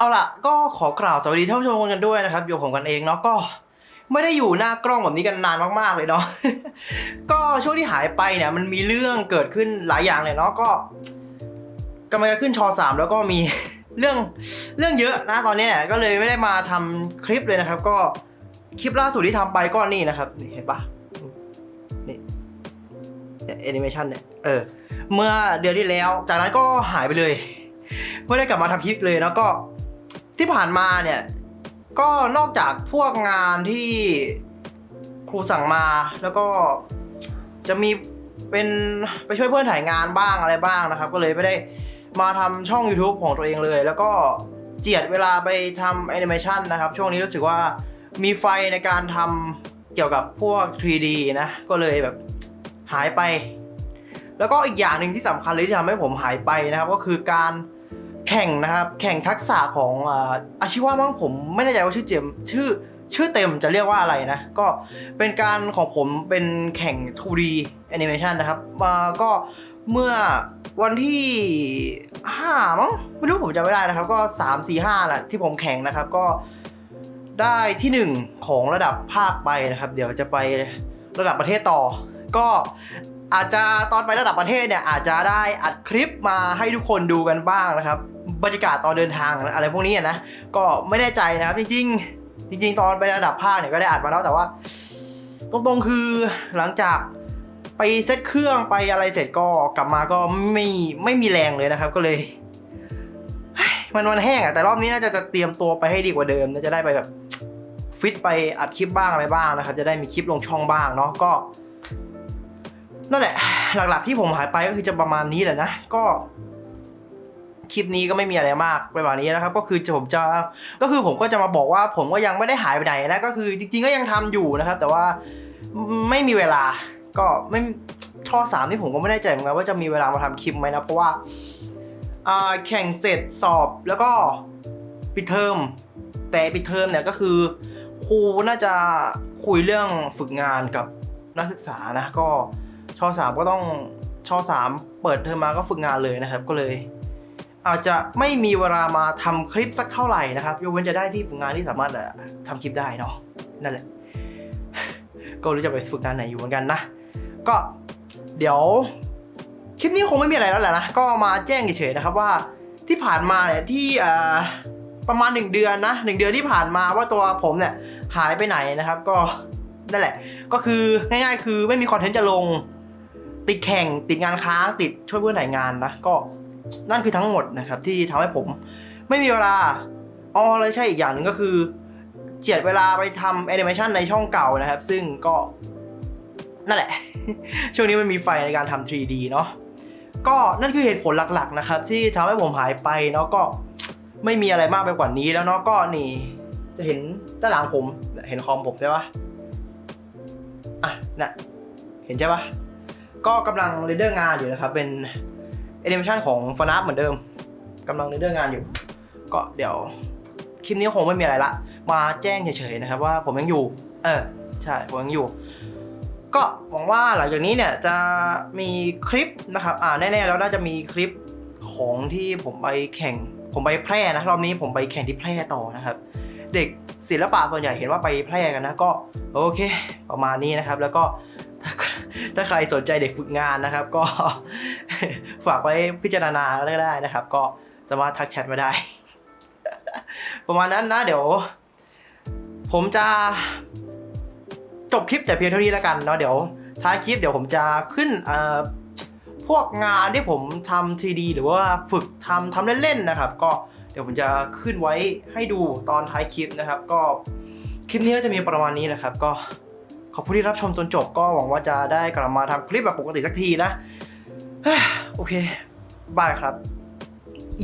เอาล่ะก็ขอกล่าวสวัสดีท่านผู้ชมกันด้วยนะครับอยู่ผมกันเองเนาะก็ไม่ได้อยู่หน้ากล้องแบบนี้กันนานมากๆเลยเนาะ ก็ช่วงที่หายไปเนี่ยมันมีเรื่องเกิดขึ้นหลายอย่างเลยเนาะก็กำลังจะขึ้นชสามแล้วก็มีเรื่องเรื่องเยอะนะตอนนี้เนี่ยก็เลยไม่ได้มาทำคลิปเลยนะครับ ก็คลิปล่าสุดที่ทำไปก็นี่นะครับนี่เห็นปะนี่แอนิเมชันเนี่ยเออเมื่อเดือนที่แล้ว จากนั้นก็หายไปเลย ไม่ได้กลับมาทำคลิปเลยแล้วก็ ที่ผ่านมาเนี่ย ก็นอกจากพวกงานที่ครูสั่งมาแล้วก็จะมีเป็นไปช่วยเพื่อนถ่ายงานบ้างอะไรบ้างนะครับ ก็เลยไม่ได้มาทำช่อง YouTube ของตัวเองเลย แล้วก็เจียดเวลาไปทำแอนิเมชันนะครับ ช่วงนี้รู้สึกว่ามีไฟในการทำเกี่ยวกับพวก 3D นะ ก็เลยแบบหายไป แล้วก็อีกอย่างหนึ่งที่สำคัญเลยที่ทำให้ผมหายไปนะครับ ก็คือการ แข่งนะครับ แข่งทักษะของอาชีวะมั้งผมไม่แน่ใจว่าชื่อเจมชื่อชื่อเต็มจะเรียกว่าอะไรนะ ก็เป็นการของผมเป็นแข่ง 2D animation นะครับมาก็เมื่อวันที่5มั้งไม่รู้ผมจำไม่ได้นะครับ ก็ 3 4 5แหละที่ผมแข่งนะครับก็ได้ที่ 1 ของระดับภาคไปนะครับ เดี๋ยวจะไประดับประเทศต่อ ก็ อาจจะตอนไประดับประเทศเนี่ยอาจจะได้อัดคลิปมาให้ทุกคนดูกันบ้างนะครับ บรรยากาศตอนเดินทางอะไรพวกนี้นะก็ไม่แน่ใจนะครับจริง ๆ จริง ๆ ตอนไประดับภาคเนี่ยก็ได้อัดมาแล้วแต่ว่า ตรงๆคือหลังจากไปเซตเครื่องไปอะไรเสร็จก็กลับมาก็ไม่ไม่มีแรงเลยนะครับ ก็เลยเฮ้ยมันมันแห้งอะแต่รอบนี้น่าจะจะเตรียมตัวไปให้ดีกว่าเดิมน่าจะได้ไปแบบฟิตไปอัดคลิปบ้างอะไรบ้างนะครับ จะได้มีคลิปลงช่องบ้างเนาะก็ นั่นแหละ หลักๆที่ผมหายไปก็คือจะประมาณนี้แหละนะ ก็คลิปนี้ก็ไม่มีอะไรมากไปกว่านี้นะครับ ก็คือผมจะก็คือผมก็จะมาบอกว่าผมก็ยังไม่ได้หายไปไหนนะก็คือจริงๆก็ยังทำอยู่นะครับ แต่ว่าไม่มีเวลาก็ไม่ท่อสามนี่ผมก็ไม่แน่ใจเหมือนกันว่าจะมีเวลามาทำคลิปไหมนะเพราะว่าแข่งเสร็จสอบแล้วก็ปิดเทอมแต่ปิดเทอมเนี่ยก็คือครูน่าจะคุยเรื่องฝึกงานกับนักศึกษานะก็ ชสามก็ต้องชสามเปิดเทอมมาก็ฝึกงานเลยนะครับ ก็เลย อาจจะไม่มีเวลามาทำคลิปสักเท่าไหร่นะครับยกเว้นจะได้ที่ฝึกงานที่สามารถเอ่อทำคลิปได้เนาะนั่นแหละ ก็รู้จะไปฝึกงานไหนอยู่เหมือนกันนะก็เดี๋ยวคลิปนี้คงไม่มีอะไรแล้วแหละนะก็มาแจ้งเฉยๆนะครับว่าที่ผ่านมาเนี่ยที่ประมาณ 1 เดือนนะหนึ่งเดือนที่ผ่านมาว่าตัวผมเนี่ยหายไปไหนนะครับ ก็นั่นแหละ ก็คือง่ายๆ คือไม่มีคอนเทนต์จะลง ติดแข่งติดงานค้างติดช่วยเพื่อนถ่ายงานนะก็นั่นคือทั้งหมดนะครับที่ทำให้ผม ไม่มีเวลาอ๋อเลยใช่อีกอย่างหนึ่งก็คือ เจียดเวลาไปทำแอนิเมชันในช่องเก่านะครับ ซึ่งก็นั่นแหละ ช่วงนี้มันมีไฟในการทำ 3D เนาะก็นั่นคือเหตุผลหลักๆนะครับ ที่ทำให้ผมหายไปเนาะก็ไม่มีอะไรมากไปกว่านี้แล้วเนาะก็นี่ จะเห็นด้านหลังผมเห็นคอมผมใช่ปะอะน่ะเห็นใช่ปะ ก็กำลังเรเดอร์งานอยู่นะครับ เป็นแอนิเมชันของฟนาฟเหมือนเดิมกำลังเรเดอร์งานอยู่ ก็เดี๋ยวคลิปนี้คงไม่มีอะไรละ มาแจ้งเฉยๆนะครับว่าผมยังอยู่ เออใช่ผมยังอยู่ ก็หวังว่าหลังจากนี้เนี่ยจะมีคลิปนะครับ อ่าแน่ๆแล้วน่าจะมีคลิปของที่ผมไปแข่ง ผมไปแพร่นะรอบนี้ผมไปแข่งที่แพร่ต่อนะครับ เด็กศิลปะส่วนใหญ่เห็นว่าไปแพร่กันนะก็โอเค ประมาณนี้นะครับ แล้วก็ ถ้าใครสนใจเด็กฝึกงานนะครับ ก็ฝากไว้พิจารณาก็ได้นะครับ ก็สามารถทักแชทมาได้ ประมาณนั้นนะเดี๋ยว ผมจะจบคลิปแต่เพียงเท่านี้แล้วกันเนาะเดี๋ยวท้ายคลิปเดี๋ยวผมจะขึ้นเอ่อพวกงานที่ผมทำ 3D หรือว่าฝึกทำทำเล่นๆนะครับ ก็เดี๋ยวผมจะขึ้นไว้ให้ดูตอนท้ายคลิปนะครับ ก็คลิปนี้ก็จะมีประมาณนี้นะครับ ก็ ขอบคุณที่รับชมจนจบก็หวังว่าจะได้กลับมาทำคลิปแบบปกติสักทีนะ โอเค บายครับอ